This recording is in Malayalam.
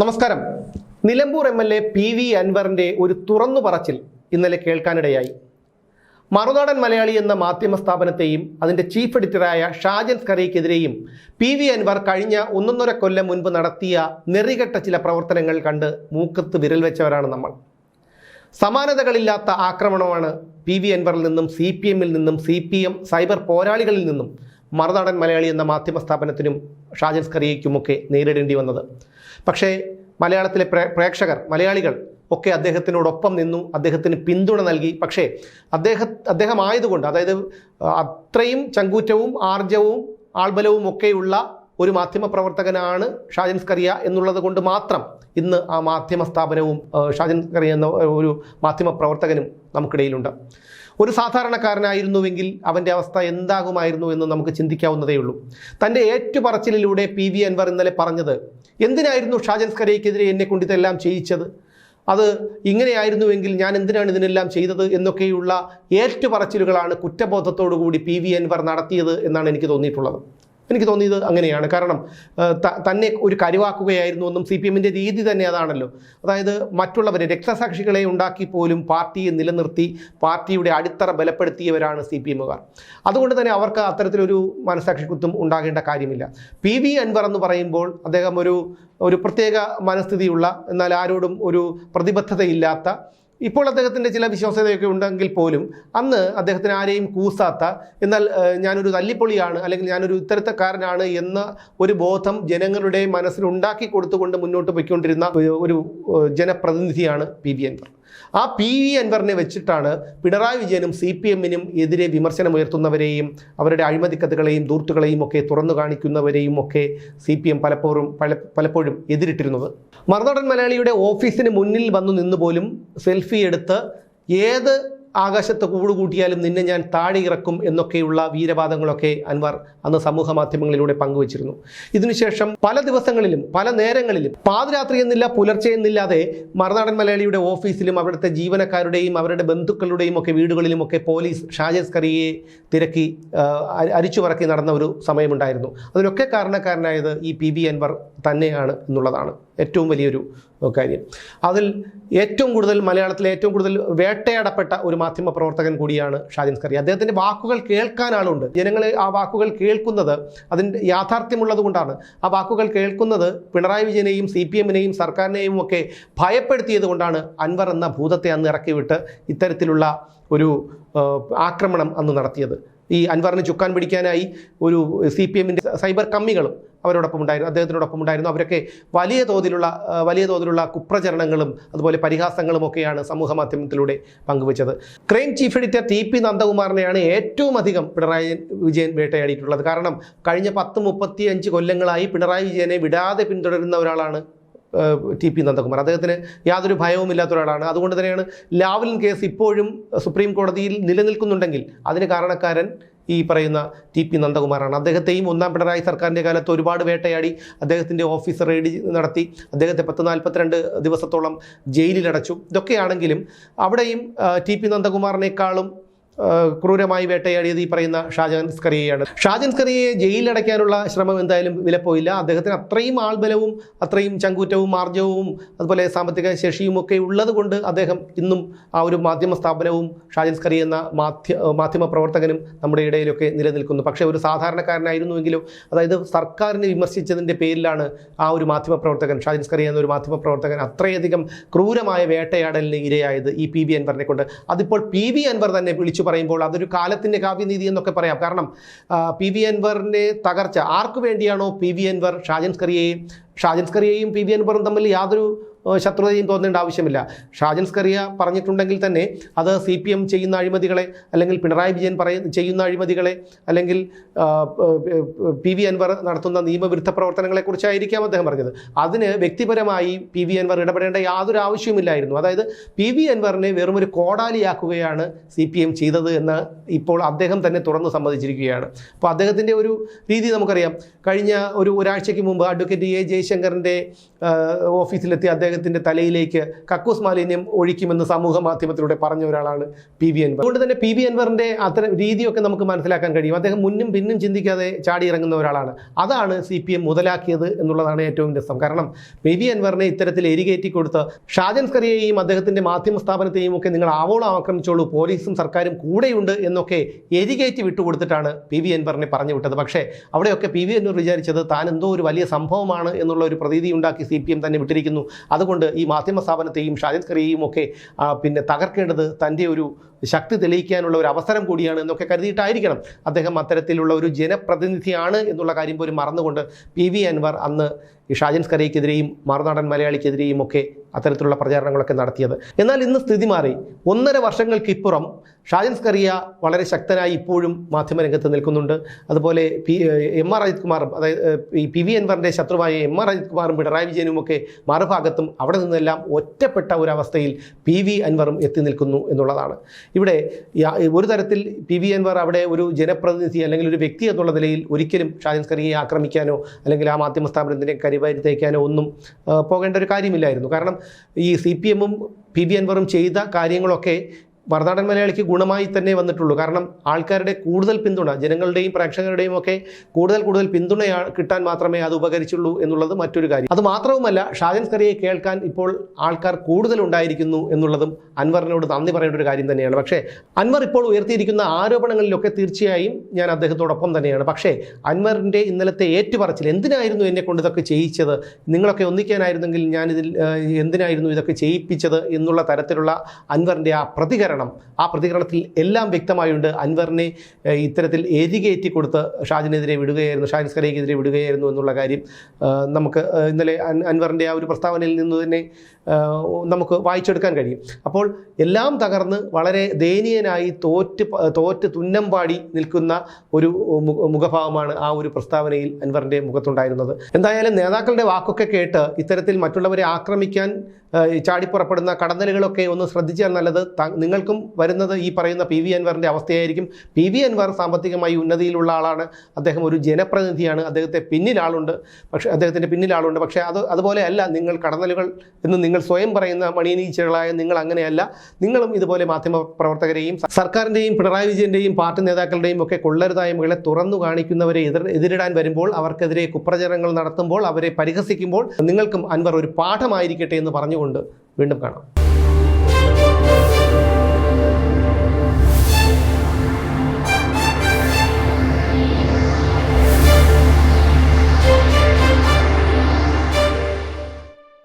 നമസ്കാരം. Nilambur M L A P V അൻവറിന്റെ ഒരു തുറന്നു പറച്ചിൽ ഇന്നലെ കേൾക്കാനിടയായി. മറുനാടൻ മലയാളി എന്ന മാധ്യമ സ്ഥാപനത്തെയും അതിന്റെ ചീഫ് എഡിറ്ററായ ഷാജൻ സ്കറിയ്ക്കെതിരെയും പി വി അൻവർ കഴിഞ്ഞ ഒന്നൊന്നര കൊല്ലം മുൻപ് നടത്തിയ നെറികെട്ട ചില പ്രവർത്തനങ്ങൾ കണ്ട് മൂക്കത്ത് വിരൽ വെച്ചവരാണ് നമ്മൾ. സമാനതകളില്ലാത്ത ആക്രമണമാണ് പി വി അൻവറിൽ നിന്നും സി പി എമ്മിൽ നിന്നും സി പി എം സൈബർ പോരാളികളിൽ നിന്നും മറുനാടൻ മലയാളി എന്ന മാധ്യമ സ്ഥാപനത്തിനും ഷാജൻ സ്കറിയയ്ക്കുമൊക്കെ നേരിടേണ്ടി വന്നത്. പക്ഷേ മലയാളത്തിലെ പ്രേക്ഷകർ മലയാളികൾ ഒക്കെ അദ്ദേഹത്തിനോടൊപ്പം നിന്നു അദ്ദേഹത്തിന് പിന്തുണ നൽകി. പക്ഷേ അദ്ദേഹം അദ്ദേഹമായതുകൊണ്ട് അതായത് അത്രയും ചങ്കൂറ്റവും ആർജവും ആൾബലവും ഒക്കെയുള്ള ഒരു മാധ്യമ പ്രവർത്തകനാണ് ഷാജൻ സ്കറിയ എന്നുള്ളത് കൊണ്ട് മാത്രം ഇന്ന് ആ മാധ്യമ സ്ഥാപനവും ഷാജൻ സ്കറിയ എന്ന ഒരു മാധ്യമ പ്രവർത്തകനും നമുക്കിടയിലുണ്ട്. ഒരു സാധാരണക്കാരനായിരുന്നുവെങ്കിൽ അവന്റെ അവസ്ഥ എന്താകുമായിരുന്നു എന്ന് നമുക്ക് ചിന്തിക്കാവുന്നതേ ഉള്ളൂ. തന്റെ ഏറ്റുപറച്ചിലിലൂടെ പി വി അൻവർ ഇന്നലെ പറഞ്ഞത് എന്തിനായിരുന്നു ഷാജൻ സ്കറിയക്കെതിരെ എന്നെ കൊണ്ട് ഇതെല്ലാം ചെയ്യിച്ചത്? അത് ഇങ്ങനെയായിരുന്നുവെങ്കിൽ ഞാൻ എന്തിനാണ് ഇതിനെല്ലാം ചെയ്തത്? എന്നൊക്കെയുള്ള ഏറ്റുപറച്ചിലുകളാണ് കുറ്റബോധത്തോടു കൂടി പി വി അൻവർ നടത്തിയത് എന്നാണ് എനിക്ക് തോന്നിയിട്ടുള്ളത്. എനിക്ക് തോന്നിയത് അങ്ങനെയാണ്. കാരണം തന്നെ ഒരു കരുവാക്കുകയായിരുന്നു എന്നും സി പി എമ്മിന്റെ രീതി തന്നെ അതാണല്ലോ. അതായത് മറ്റുള്ളവരെ രക്തസാക്ഷികളെ ഉണ്ടാക്കി പോലും പാർട്ടിയെ നിലനിർത്തി പാർട്ടിയുടെ അടിത്തറ ബലപ്പെടുത്തിയവരാണ് സി പി എമ്മുകാർ. അതുകൊണ്ട് തന്നെ അവർക്ക് അത്തരത്തിലൊരു മനസാക്ഷിക്കുത്തും ഉണ്ടാകേണ്ട കാര്യമില്ല. പി വി അൻവർ എന്ന് പറയുമ്പോൾ അദ്ദേഹം ഒരു ഒരു പ്രത്യേക മനസ്ഥിതിയുള്ള എന്നാൽ ആരോടും ഒരു പ്രതിബദ്ധതയില്ലാത്ത ഇപ്പോൾ അദ്ദേഹത്തിന്റെ ചില വിശ്വാസ്യതയൊക്കെ ഉണ്ടെങ്കിൽ പോലും അന്ന് അദ്ദേഹത്തിന് ആരെയും കൂസാത്ത എന്നാൽ ഞാനൊരു തല്ലിപ്പൊളിയാണ് അല്ലെങ്കിൽ ഞാനൊരു ഇത്തരത്തക്കാരനാണ് എന്ന ഒരു ബോധം ജനങ്ങളുടെ മനസ്സിൽ ഉണ്ടാക്കി കൊടുത്തുകൊണ്ട് മുന്നോട്ട് പോയിക്കൊണ്ടിരുന്ന ഒരു- ഒരു ജനപ്രതിനിധിയാണ് പി വി അൻവർ. ആ പി വി അൻവറിനെ വെച്ചിട്ടാണ് പിണറായി വിജയനും സി പി എമ്മിനും എതിരെ വിമർശനമുയർത്തുന്നവരെയും അവരുടെ അഴിമതിക്കഥകളെയും ദൂർത്തുകളെയും ഒക്കെ തുറന്നു കാണിക്കുന്നവരെയും ഒക്കെ സി പി എം പലപ്പോഴും പല പലപ്പോഴും എതിരിട്ടിരുന്നത്. മറുനാടൻ മലയാളിയുടെ ഓഫീസിന് മുന്നിൽ വന്നു നിന്ന് പോലും സെൽഫി എടുത്ത് ഏത് ആകാശത്ത് കൂട് കൂട്ടിയാലും നിന്നെ ഞാൻ താഴെ ഇറക്കും എന്നൊക്കെയുള്ള വീരവാദങ്ങളൊക്കെ അൻവർ അന്ന് സമൂഹ മാധ്യമങ്ങളിലൂടെ പങ്കുവച്ചിരുന്നു. ഇതിനുശേഷം പല ദിവസങ്ങളിലും പല നേരങ്ങളിലും പാതിരാത്രി എന്നില്ല പുലർച്ചെ എന്നില്ലാതെ മറുനാടൻ മലയാളിയുടെ ഓഫീസിലും അവിടുത്തെ ജീവനക്കാരുടെയും അവരുടെ ബന്ധുക്കളുടെയും ഒക്കെ വീടുകളിലുമൊക്കെ പോലീസ് ഷാജസ് കറിയെ തിരക്കി അരിച്ചു പറക്കി നടന്ന ഒരു സമയമുണ്ടായിരുന്നു. അതിനൊക്കെ കാരണക്കാരനായത് ഈ പി ബി അൻവർ തന്നെയാണ് എന്നുള്ളതാണ്. ഏറ്റവും വലിയൊരു കാര്യം. അതിൽ ഏറ്റവും കൂടുതൽ മലയാളത്തിലെ ഏറ്റവും കൂടുതൽ വേട്ടയാടപ്പെട്ട ഒരു മാധ്യമ പ്രവർത്തകൻ കൂടിയാണ് ഷാജിൻ സ്കറി അദ്ദേഹത്തിന്റെ വാക്കുകൾ കേൾക്കാൻ ആളുണ്ട് ജനങ്ങൾ ആ വാക്കുകൾ കേൾക്കുന്നത് അതിന്റെ യാഥാർത്ഥ്യമുള്ളത് കൊണ്ടാണ് ആ വാക്കുകൾ കേൾക്കുന്നത് പിണറായി വിജയനെയും സി പി എമ്മിനെയും സർക്കാരിനെയും ഒക്കെ ഭയപ്പെടുത്തിയത് കൊണ്ടാണ് അൻവർ എന്ന ഭൂതത്തെ അന്ന് ഇറക്കിവിട്ട് ഇത്തരത്തിലുള്ള ഒരു ആക്രമണം അന്ന് നടത്തിയത്. ഈ അൻവറിന് ചുക്കാൻ പിടിക്കാനായി ഒരു സി പി എമ്മിന്റെ സൈബർ കമ്മികളും അവരോടൊപ്പം ഉണ്ടായിരുന്നു അദ്ദേഹത്തിനോടൊപ്പം ഉണ്ടായിരുന്നു. അവരൊക്കെ വലിയ തോതിലുള്ള വലിയ തോതിലുള്ള കുപ്രചരണങ്ങളും അതുപോലെ പരിഹാസങ്ങളും ഒക്കെയാണ് സമൂഹ മാധ്യമത്തിലൂടെ പങ്കുവച്ചത്. Crime chief editor T P നന്ദകുമാറിനെയാണ് ഏറ്റവും അധികം പിണറായി വിജയൻ വേട്ടയാടിയിട്ടുള്ളത്. കാരണം കഴിഞ്ഞ പത്ത് മുപ്പത്തി അഞ്ച് കൊല്ലങ്ങളായി പിണറായി വിജയനെ വിടാതെ പിന്തുടരുന്ന ഒരാളാണ് ടി പി നന്ദകുമാർ. അദ്ദേഹത്തിന് യാതൊരു ഭയവും ഇല്ലാത്ത ഒരാളാണ്. അതുകൊണ്ട് തന്നെയാണ് ലാവലിൻ കേസ് ഇപ്പോഴും സുപ്രീം കോടതിയിൽ നിലനിൽക്കുന്നുണ്ടെങ്കിൽ അതിന് കാരണക്കാരൻ ഈ പറയുന്ന ടി പി നന്ദകുമാറാണ്. അദ്ദേഹത്തെയും ഒന്നാം പിണറായി സർക്കാരിന്റെ കാലത്ത് ഒരുപാട് വേട്ടയാടി അദ്ദേഹത്തിന്റെ ഓഫീസ് റെയ്ഡ് നടത്തി അദ്ദേഹത്തെ പത്ത് നാൽപ്പത്തിരണ്ട് ദിവസത്തോളം ജയിലിലടച്ചു. ഇതൊക്കെയാണെങ്കിലും അവിടെയും ടി പി നന്ദകുമാറിനേക്കാളും ക്രൂരമായി വേട്ടയാടിയത് ഈ പറയുന്ന ഷാജഹൻ സ്കറിയയാണ് ഷാജൻ സ്കറിയയെ ജയിലിലടയ്ക്കാനുള്ള ശ്രമം എന്തായാലും വിലപ്പോയില്ല. അദ്ദേഹത്തിന് അത്രയും ആൾബലവും അത്രയും ചങ്കൂറ്റവും മാർജവും അതുപോലെ സാമ്പത്തിക ശേഷിയും ഒക്കെ ഉള്ളത് കൊണ്ട് അദ്ദേഹം ഇന്നും ആ ഒരു മാധ്യമ സ്ഥാപനവും ഷാജൻ സ്കറി എന്ന മാധ്യ മാധ്യമ പ്രവർത്തകനും നമ്മുടെ ഇടയിലൊക്കെ നിലനിൽക്കുന്നു. പക്ഷേ ഒരു സാധാരണക്കാരനായിരുന്നുവെങ്കിലും അതായത് സർക്കാരിനെ വിമർശിച്ചതിന്റെ പേരിലാണ് ആ ഒരു മാധ്യമ പ്രവർത്തകൻ ഷാജൻ സ്കറി എന്ന ഒരു മാധ്യമ പ്രവർത്തകൻ അത്രയധികം ക്രൂരമായ വേട്ടയാടലിന് ഇരയായത് ഈ പി വി അൻവറിനെ കൊണ്ട്. അതിപ്പോൾ പി വി അൻവർ തന്നെ വിളിച്ചു പറയുമ്പോൾ അതൊരു കാലത്തിന്റെ കാവ്യനീതി എന്നൊക്കെ പറയാം. കാരണം പി വി അൻവറിന്റെ തകർച്ച ആർക്കു വേണ്ടിയാണോ പി വി അൻവർ ഷാജൻസ്കറിയെയും ഷാജൻസ്കറിയെയും ഷാജൻ സ്കറിയയും പി വി അൻവറും തമ്മിൽ യാതൊരു ശത്രുതയും തോന്നേണ്ട ആവശ്യമില്ല. ഷാജൻ സ്കറിയ പറഞ്ഞിട്ടുണ്ടെങ്കിൽ തന്നെ അത് സി പി എം ചെയ്യുന്ന അഴിമതികളെ അല്ലെങ്കിൽ പിണറായി വിജയൻ പറയ ചെയ്യുന്ന അഴിമതികളെ അല്ലെങ്കിൽ പി വി അൻവർ നടത്തുന്ന നിയമവിരുദ്ധ പ്രവർത്തനങ്ങളെക്കുറിച്ചായിരിക്കാം അദ്ദേഹം പറഞ്ഞത്. അതിന് വ്യക്തിപരമായി പി വി അൻവർ ഇടപെടേണ്ട യാതൊരു ആവശ്യവുമില്ലായിരുന്നു. അതായത് പി വി അൻവറിനെ വെറുമൊരു കോടാലിയാക്കുകയാണ് സി പി എം ചെയ്തത് എന്ന് ഇപ്പോൾ അദ്ദേഹം തന്നെ തുറന്നു സമ്മതിച്ചിരിക്കുകയാണ്. അപ്പോൾ അദ്ദേഹത്തിന്റെ ഒരു രീതി നമുക്കറിയാം. കഴിഞ്ഞ ഒരു ഒരാഴ്ചയ്ക്ക് മുമ്പ് അഡ്വക്കേറ്റ് എ ജയശങ്കറിന്റെ ഓഫീസിലെത്തി അദ്ദേഹം അദ്ദേഹത്തിന്റെ തലയിലേക്ക് കക്കൂസ് മാലിന്യം ഒഴിക്കുമെന്ന് സമൂഹ മാധ്യമത്തിലൂടെ പറഞ്ഞ ഒരാളാണ് പി വി അൻവർ. അതുകൊണ്ട് തന്നെ പി വി അൻവറിന്റെ അത്തരം രീതിയൊക്കെ നമുക്ക് മനസ്സിലാക്കാൻ കഴിയും. അദ്ദേഹം മുന്നും പിന്നും ചിന്തിക്കാതെ ചാടി ഇറങ്ങുന്ന ഒരാളാണ്. അതാണ് സി പി എം മുതലാക്കിയത് എന്നുള്ളതാണ് ഏറ്റവും രസം. കാരണം പി വി അൻവറിനെ ഇത്തരത്തിൽ എരികേറ്റി കൊടുത്ത് ഷാജൻ സ്കറിയെയും അദ്ദേഹത്തിന്റെ മാധ്യമ സ്ഥാപനത്തെയും ഒക്കെ നിങ്ങൾ ആവോളം ആക്രമിച്ചോളൂ. പോലീസും സർക്കാരും കൂടെയുണ്ട് എന്നൊക്കെ എരികേറ്റി വിട്ടുകൊടുത്തിട്ടാണ് പി വി അൻവറിനെ പറഞ്ഞു വിട്ടത്. പക്ഷേ അവിടെയൊക്കെ പി വി അൻവർ വിചാരിച്ചത് താൻ എന്തോ ഒരു വലിയ സംഭവമാണ് എന്നുള്ള ഒരു പ്രതീതി ഉണ്ടാക്കി സി പി എം തന്നെ വിട്ടിരിക്കുന്നു. അതുകൊണ്ട് ഈ മാധ്യമ സ്ഥാപനത്തെയും ഷാജിദ് കറിയെയും ഒക്കെ പിന്നെ തകർക്കേണ്ടത് തന്റെ ഒരു ശക്തി തെളിയിക്കാനുള്ള ഒരു അവസരം കൂടിയാണ് എന്നൊക്കെ കരുതിയിട്ടായിരിക്കണം. അദ്ദേഹം അത്തരത്തിലുള്ള ഒരു ജനപ്രതിനിധിയാണ് എന്നുള്ള കാര്യം പോലും മറന്നുകൊണ്ട് പി വി അൻവർ അന്ന് ഈ ഷാജൻ സ്കറിയക്കെതിരെയും മറുനാടൻ മലയാളിക്കെതിരെയും ഒക്കെ അത്തരത്തിലുള്ള പ്രചാരണങ്ങളൊക്കെ നടത്തിയത്. എന്നാൽ ഇന്ന് സ്ഥിതി മാറി. ഒന്നര വർഷങ്ങൾക്കിപ്പുറം ഷാജൻ സ്കറിയ വളരെ ശക്തനായി ഇപ്പോഴും മാധ്യമരംഗത്ത് നിൽക്കുന്നുണ്ട്. അതുപോലെ പി എം ആർ അജിത് കുമാറും അതായത് ഈ പി വി അൻവറിന്റെ ശത്രുവായ എം ആർ അജിത് കുമാറും പിണറായി വിജയനും ഒക്കെ മറുഭാഗത്തും അവിടെ നിന്നെല്ലാം ഒറ്റപ്പെട്ട ഒരവസ്ഥയിൽ പി വി അൻവറും എത്തി നിൽക്കുന്നു എന്നുള്ളതാണ്. ഇവിടെ ഒരു തരത്തിൽ പി വി അൻവർ അവിടെ ഒരു ജനപ്രതിനിധി അല്ലെങ്കിൽ ഒരു വ്യക്തി എന്നുള്ള നിലയിൽ ഒരിക്കലും ഷാജൻ സ്കറിയെ ആക്രമിക്കാനോ അല്ലെങ്കിൽ ആ മാധ്യമ സ്ഥാപനത്തിന്റെ കരിവാരി തേക്കാനോ ഒന്നും പോകേണ്ട ഒരു കാര്യമില്ലായിരുന്നു. കാരണം ഈ സി പി എമ്മും പി വി അൻവറും ചെയ്ത കാര്യങ്ങളൊക്കെ മറുനാടൻ മലയാളിക്ക് ഗുണമായി തന്നെ വന്നിട്ടുള്ളൂ. കാരണം ആൾക്കാരുടെ കൂടുതൽ പിന്തുണ ജനങ്ങളുടെയും പ്രേക്ഷകരുടെയും ഒക്കെ കൂടുതൽ കൂടുതൽ പിന്തുണ കിട്ടാൻ മാത്രമേ അത് ഉപകരിച്ചുള്ളൂ എന്നുള്ളത് മറ്റൊരു കാര്യം. അത് മാത്രവുമല്ല ഷാജൻ സ്കറിയെ കേൾക്കാൻ ഇപ്പോൾ ആൾക്കാർ കൂടുതൽ ഉണ്ടായിരിക്കുന്നു എന്നുള്ളതും അൻവറിനോട് നന്ദി പറയേണ്ട ഒരു കാര്യം തന്നെയാണ്. പക്ഷേ അൻവർ ഇപ്പോൾ ഉയർത്തിയിരിക്കുന്ന ആരോപണങ്ങളിലൊക്കെ തീർച്ചയായും ഞാൻ അദ്ദേഹത്തോടൊപ്പം തന്നെയാണ്. പക്ഷേ അൻവറിന്റെ ഇന്നലത്തെ ഏറ്റുപറച്ചിൽ എന്തിനായിരുന്നു എന്നെ കൊണ്ട് ഇതൊക്കെ ചെയ്യിച്ചത്? നിങ്ങളൊക്കെ ഒന്നിക്കാനായിരുന്നെങ്കിൽ ഞാനിതിൽ എന്തിനായിരുന്നു ഇതൊക്കെ ചെയ്യിപ്പിച്ചത്? എന്നുള്ള തരത്തിലുള്ള അൻവറിന്റെ ആ പ്രതികരണം ആ പ്രതികരണത്തിൽ എല്ലാം വ്യക്തമായുണ്ട്. അൻവറിനെ ഇത്തരത്തിൽ എരികേറ്റി കൊടുത്ത് ഷാജിനെതിരെ വിടുകയായിരുന്നു ഷാജിൻ സ്കരയ്ക്കെതിരെ വിടുകയായിരുന്നു എന്നുള്ള കാര്യം നമുക്ക് ഇന്നലെ അൻ- അൻവറിന്റെ ആ ഒരു പ്രസ്താവനയിൽ നിന്ന് തന്നെ നമുക്ക് വായിച്ചെടുക്കാൻ കഴിയും. അപ്പോൾ എല്ലാം തകർന്ന് വളരെ ദയനീയനായി തോറ്റ് തോറ്റ് തുന്നം പാടി നിൽക്കുന്ന ഒരു മുഖഭാവമാണ് ആ ഒരു പ്രസ്താവനയിൽ അൻവറിന്റെ മുഖത്തുണ്ടായിരുന്നത്. എന്തായാലും നേതാക്കളുടെ വാക്കൊക്കെ കേട്ട് ഇത്തരത്തിൽ മറ്റുള്ളവരെ ആക്രമിക്കാൻ ചാടിപ്പുറപ്പെടുന്ന കടന്നലുകളൊക്കെ ഒന്ന് ശ്രദ്ധിച്ചാൽ നല്ലത്. നിങ്ങൾക്കും വരുന്നത് ഈ പറയുന്ന പി വി അൻവറിന്റെ അവസ്ഥയായിരിക്കും. പി വി അൻവർ സാമ്പത്തികമായി ഉന്നതിയിലുള്ള ആളാണ്. അദ്ദേഹം ഒരു ജനപ്രതിനിധിയാണ്. അദ്ദേഹത്തെ പിന്നിലാളുണ്ട് പക്ഷേ അദ്ദേഹത്തിന്റെ പിന്നിലാളുണ്ട് പക്ഷേ അത് അതുപോലെ അല്ല. നിങ്ങൾ കടന്നലുകൾ എന്ന് നിങ്ങൾ സ്വയം പറയുന്ന മണിയനീച്ചകളായ നിങ്ങൾ അങ്ങനെയല്ല. നിങ്ങളും ഇതുപോലെ മാധ്യമ പ്രവർത്തകരെയും സർക്കാരിന്റെയും പിണറായി വിജയന്റെയും പാർട്ടി നേതാക്കളുടെയും ഒക്കെ കൊള്ളരുതായ്മകളെ തുറന്നു കാണിക്കുന്നവരെ എതിർ എതിരിടാൻ വരുമ്പോൾ അവർക്കെതിരെ കുപ്രചരണങ്ങൾ നടത്തുമ്പോൾ അവരെ പരിഹസിക്കുമ്പോൾ നിങ്ങൾക്കും അൻവർ ഒരു പാഠമായിരിക്കട്ടെ എന്ന് പറഞ്ഞുകൊണ്ട് വീണ്ടും കാണാം.